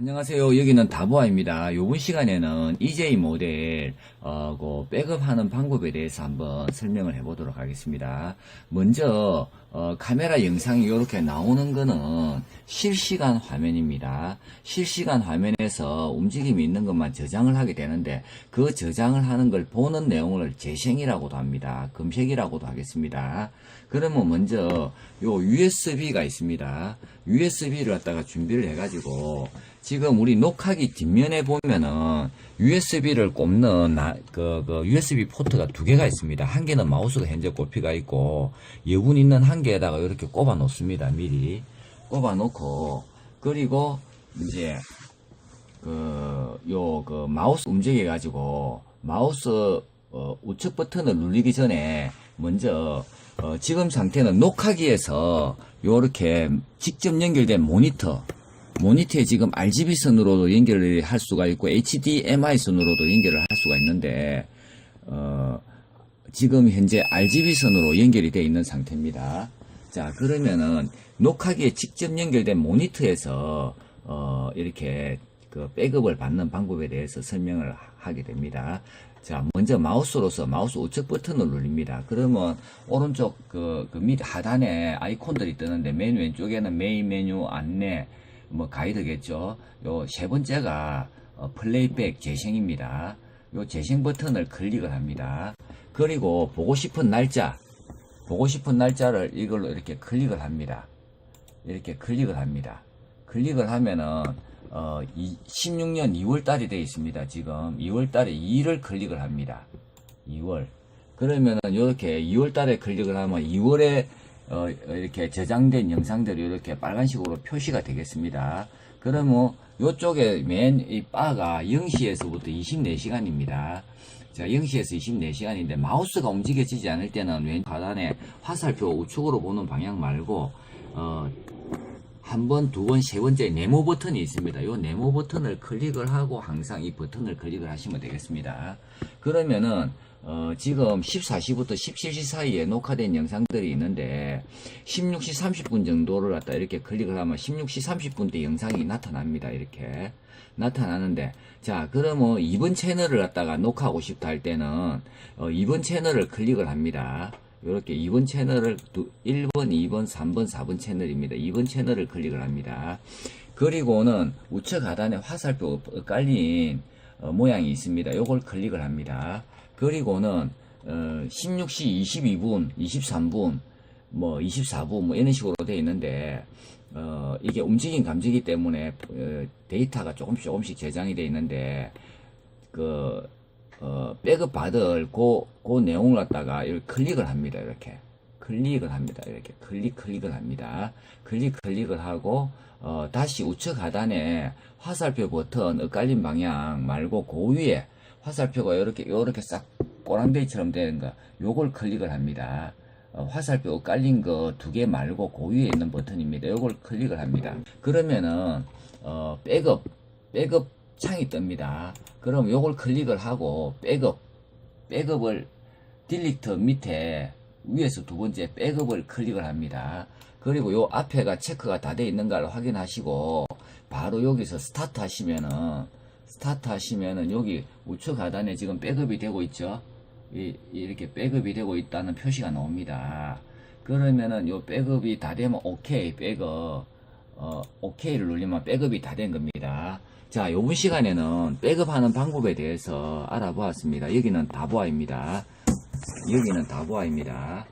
안녕하세요. 여기는 다보아입니다. 요번 시간에는 EJ 모델 어, 그 백업하는 방법에 대해서 한번 설명을 해보도록 하겠습니다. 먼저 어, 카메라 영상이 이렇게 나오는 거는 실시간 화면입니다. 실시간 화면에서 움직임이 있는 것만 저장을 하게 되는데 그 저장을 하는 걸 보는 내용을 재생이라고도 합니다. 검색이라고도 하겠습니다. 그러면 먼저 요 USB가 있습니다. USB를 갖다가 준비를 해가지고 지금 우리 녹화기 뒷면에 보면은 USB를 꼽는 나- 그, 그 USB 포트가 두 개가 있습니다. 한 개는 마우스가 현재 꼽히가 있고 여분 있는 한 개에다가 이렇게 꼽아 놓습니다. 미리 꼽아 놓고 그리고 이제 그, 요, 그, 마우스 움직여 가지고, 마우스, 어, 우측 버튼을 누르기 전에, 먼저, 어, 지금 상태는 녹화기에서, 요렇게 직접 연결된 모니터, 모니터에 지금 RGB 선으로도 연결을 할 수가 있고, HDMI 선으로도 연결을 할 수가 있는데, 어, 지금 현재 RGB 선으로 연결이 되어 있는 상태입니다. 자, 그러면은 녹화기에 직접 연결된 모니터에서 어, 이렇게 그 백업을 받는 방법에 대해서 설명을 하게 됩니다. 자, 먼저 마우스로서 마우스 우측 버튼을 눌립니다. 그러면 오른쪽 그, 그 밑 하단에 아이콘들이 뜨는데 맨 왼쪽에는 메인 메뉴 안내 뭐 가이드겠죠. 요 세 번째가 어, 플레이백 재생입니다. 요 재생 버튼을 클릭을 합니다. 그리고 보고 싶은 날짜, 보고 싶은 날짜를 이걸로 이렇게 클릭을 합니다. 이렇게 클릭을 합니다. 클릭을 하면은 어, 16년 2월 달이 되어 있습니다. 지금 2월 달에 2를 클릭을 합니다. 2월. 그러면은 이렇게 2월 달에 클릭을 하면 2월에 어, 이렇게 저장된 영상들이 이렇게 빨간색으로 표시가 되겠습니다. 그러면 이쪽에 맨 이 바가 0시에서부터 24시간입니다. 자, 0시에서 24시간인데 마우스가 움직여지지 않을 때는 왼 하단에 화살표 우측으로 보는 방향 말고 어, 한 번, 두 번, 세 번째 네모 버튼이 있습니다. 이 네모 버튼을 클릭을 하고 항상 이 버튼을 클릭을 하시면 되겠습니다. 그러면은 어, 지금 14시부터 17시 사이에 녹화된 영상들이 있는데 16시 30분 정도를 갖다 이렇게 클릭을 하면 16시 30분 때 영상이 나타납니다. 이렇게 나타나는데 자 그러면 이번 채널을 갖다가 녹화하고 싶다 할 때는 어, 이번 채널을 클릭을 합니다. 이렇게 2번 채널을 두- 1번, 2번, 3번, 4번 채널입니다. 2번 채널을 클릭을 합니다. 그리고는 우측 하단에 화살표 깔린 어, 모양이 있습니다. 요걸 클릭을 합니다. 그리고는 어, 16시 22분, 23분, 뭐 24분 뭐 이런 식으로 되어 있는데 어, 이게 움직임 감지기 때문에 어, 데이터가 조금씩 조금씩 저장이 되어 있는데 그 어, 백업 받을 그, 그 내용을 갖다가 이렇게 클릭을 합니다. 이렇게. 클릭을 합니다. 이렇게 클릭, 클릭을 합니다. 클릭, 클릭을 하고, 어, 다시 우측 하단에 화살표 버튼, 엇갈린 방향 말고 그 위에 화살표가 이렇게, 이렇게 싹 꼬랑데이처럼 되는 거, 요걸 클릭을 합니다. 어, 화살표 엇갈린 거 두 개 말고 그 위에 있는 버튼입니다. 요걸 클릭을 합니다. 그러면은, 어, 백업, 백업 창이 뜹니다. 그럼 요걸 클릭을 하고 백업, 백업을 딜리트 밑에 위에서 두 번째 백업을 클릭을 합니다. 그리고 요 앞에가 체크가 다 돼 있는가를 확인하시고 바로 여기서 스타트 하시면은 스타트 하시면은 여기 우측 하단에 지금 백업이 되고 있죠. 이, 이렇게 백업이 되고 있다는 표시가 나옵니다. 그러면은 요 백업이 다 되면 오케이 백업 어, 오케이를 누르면 백업이 다 된 겁니다. 자, 요번 시간에는 백업하는 방법에 대해서 알아보았습니다. 여기는 다보아입니다. 여기는 다보아입니다.